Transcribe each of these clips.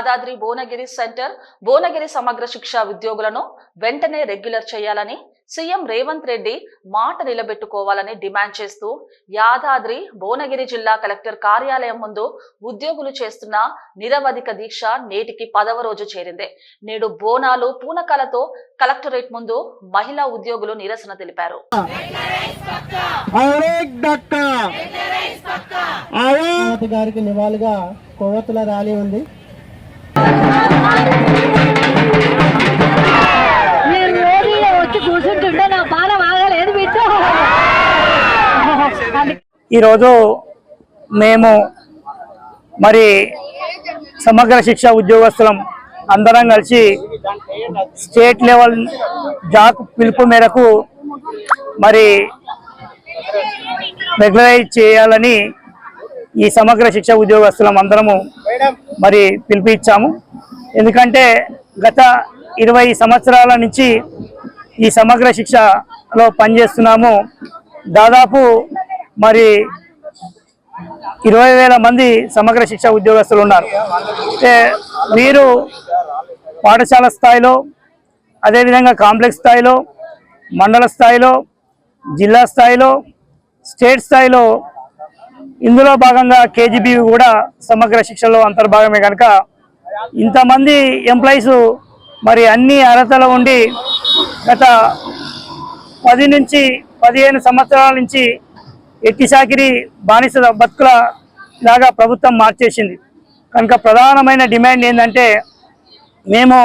Yadadri Bhuvanagiri centre Bhuvanagiri సమగ్ర శిక్ష ఉద్యోగులను వెంటనే రెగ్యులర్ చేయాలని సీఎం రేవంత్ రెడ్డి మాట నిలబెట్టుకోవాలని డిమాండ్ చేస్తూ యాదాద్రి భువనగిరి జిల్లా కలెక్టర్ కార్యాలయం ముందు ఉద్యోగులు చేస్తున్న నిరవధిక దీక్ష నేటికి పదవ రోజు చేరింది. నేడు బోనాలు పూనకాలతో కలెక్టరేట్ ముందు మహిళా ఉద్యోగులు నిరసన తెలిపారు. నివాళిగా ర్యాలీ ఉంది. వచ్చి కూర్చుంటుంటే నా బిడ్డ ఈరోజు మేము మరి సమగ్ర శిక్ష ఉద్యోగస్తులం అందరం కలిసి స్టేట్ లెవెల్ జాక్ పిలుపు మేరకు మరి రెగ్యులరైజ్ చేయాలని ఈ సమగ్ర శిక్ష ఉద్యోగస్తులం అందరము మరి పిలుపు ఇచ్చాము ఎందుకంటే గత ఇరవై సంవత్సరాల నుంచి ఈ సమగ్ర శిక్షలో పనిచేస్తున్నాము. దాదాపు మరి ఇరవై వేల మంది సమగ్ర శిక్ష ఉద్యోగస్తులు ఉన్నారు. అంటే వీరు పాఠశాల స్థాయిలో అదేవిధంగా కాంప్లెక్స్ స్థాయిలో మండల స్థాయిలో జిల్లా స్థాయిలో స్టేట్ స్థాయిలో ఇందులో భాగంగా కేజీబీ కూడా సమగ్ర శిక్షలో అంతర్భాగమే కనుక ఇంతమంది ఎంప్లాయీస్ మరి అన్ని అర్హతలు ఉండి గత పది నుంచి పదిహేను సంవత్సరాల నుంచి ఎట్టి చాకిరి బానిస బతుకుల లాగా ప్రభుత్వం మార్చేసింది. కనుక ప్రధానమైన డిమాండ్ ఏంటంటే మేము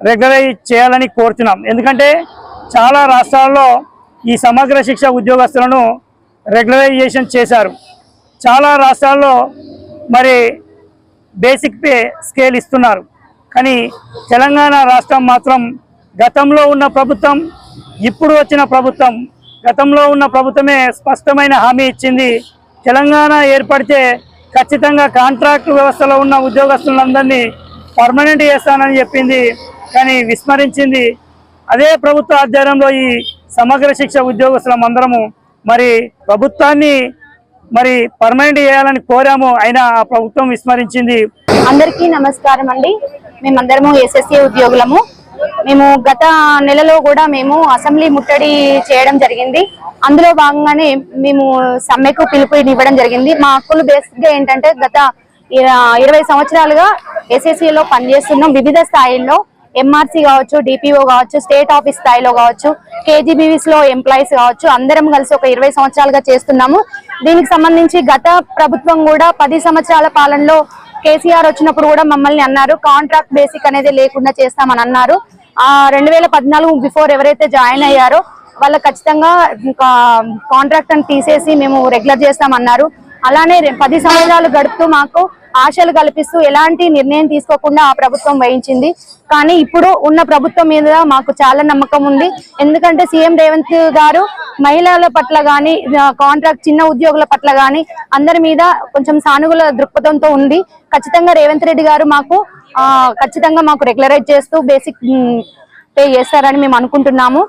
రెగ్యులరైజ్ చేయాలని కోరుతున్నాం. ఎందుకంటే చాలా రాష్ట్రాల్లో ఈ సమగ్ర శిక్ష ఉద్యోగస్తులను రెగ్యులరైజేషన్ చేశారు. చాలా రాష్ట్రాల్లో మరి బేసిక్ పే స్కేల్ ఇస్తున్నారు. కానీ తెలంగాణ రాష్ట్రం మాత్రం గతంలో ఉన్న ప్రభుత్వం ఇప్పుడు వచ్చిన ప్రభుత్వం గతంలో ఉన్న ప్రభుత్వమే స్పష్టమైన హామీ ఇచ్చింది. తెలంగాణ ఏర్పడితే ఖచ్చితంగా కాంట్రాక్ట్ వ్యవస్థలో ఉన్న ఉద్యోగస్తులందరినీ పర్మనెంట్ చేస్తానని చెప్పింది కానీ విస్మరించింది. అదే ప్రభుత్వ ఆధ్వర్యంలో ఈ సమగ్ర శిక్ష ఉద్యోగస్తులం అందరము మరి ప్రభుత్వాన్ని మరి పర్మనెంట్ చేయాలని కోరాము అయినా ఆ ప్రభుత్వం విస్మరించింది. అందరికీ నమస్కారం అండి. మేమందరము ఎస్ఎస్సి ఉద్యోగులము. మేము గత నెలలో కూడా మేము అసెంబ్లీ ముట్టడి చేయడం జరిగింది. అందులో భాగంగానే మేము సమ్మెకు పిలుపునివ్వడం జరిగింది. మా హక్కులు బేసిక్గా ఏంటంటే గత ఇరవై సంవత్సరాలుగా ఎస్ఎస్సీలో పనిచేస్తున్నాం వివిధ స్థాయిల్లో ఎంఆర్సీ కావచ్చు డిపిఓ కావచ్చు స్టేట్ ఆఫీస్ స్థాయిలో కావచ్చు కేజీబీవీస్లో ఎంప్లాయీస్ కావచ్చు అందరం కలిసి ఒక ఇరవై సంవత్సరాలుగా చేస్తున్నాము. దీనికి సంబంధించి గత ప్రభుత్వం కూడా పది సంవత్సరాల పాలనలో కేసీఆర్ వచ్చినప్పుడు కూడా మమ్మల్ని అన్నారు. కాంట్రాక్ట్ బేసిక్ అనేది లేకుండా చేస్తామని అన్నారు. ఆ రెండు వేల పద్నాలుగు బిఫోర్ ఎవరైతే జాయిన్ అయ్యారో వాళ్ళు ఖచ్చితంగా కాంట్రాక్ట్ అని తీసేసి మేము రెగ్యులర్ చేస్తామన్నారు. అలానే పది సంవత్సరాలు గడుపుతూ మాకు ఆశలు కల్పిస్తూ ఎలాంటి నిర్ణయం తీసుకోకుండా ఆ ప్రభుత్వం వహించింది. కానీ ఇప్పుడు ఉన్న ప్రభుత్వం మీద మాకు చాలా నమ్మకం ఉంది. ఎందుకంటే సీఎం రేవంత్ గారు మహిళల పట్ల కానీ కాంట్రాక్ట్ చిన్న ఉద్యోగుల పట్ల కానీ అందరి మీద కొంచెం సానుకూల దృక్పథంతో ఉంది. ఖచ్చితంగా రేవంత్ రెడ్డి గారు మాకు ఖచ్చితంగా మాకు రెగ్యులరైజ్ చేస్తూ బేసిక్ పే చేస్తారని మేము అనుకుంటున్నాము.